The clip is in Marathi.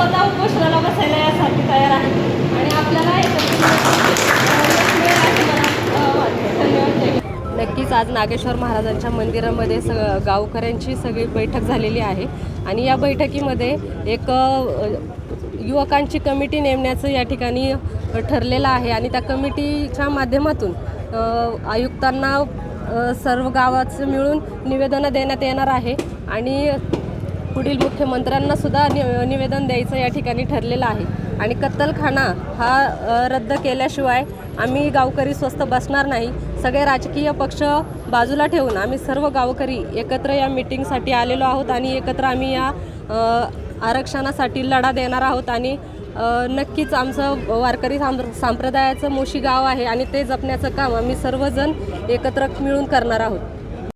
स्वतः उपोषणाला बसायला यासाठी तयार आहे. आणि आपल्याला नक्कीच आज नागेश्वर महाराजांच्या मंदिरामध्ये स गावकऱ्यांची सगळी बैठक झालेली आहे. आणि या बैठकीमध्ये एक युवकांची कमिटी नेमण्याचं या ठिकाणी ठरलेलं आहे. आणि त्या कमिटीच्या माध्यमातून आयुक्तांना सर्व गावाचं मिळून निवेदनं देण्यात येणार आहे. आणि पुढील मुख्यमंत्र्यांना सुद्धा नि निवेदन द्यायचं या ठिकाणी ठरलेलं आहे. आणि कत्तलखाना हा रद्द केल्याशिवाय आम्ही गावकरी स्वस्त बसणार नाही. सगळे राजकीय पक्ष बाजूला ठेवून आम्ही सर्व गावकरी एकत्र या मिटिंगसाठी आलेलो आहोत आणि एकत्र आम्ही या आरक्षणासाठी लढा देणार आहोत आणि नक्कीच आमचं वारकरी सांप्र संप्रदायाचं मोशी गाव आहे आणि ते जपण्याचं काम आम्ही सर्वजण एकत्र मिळून करणार आहोत.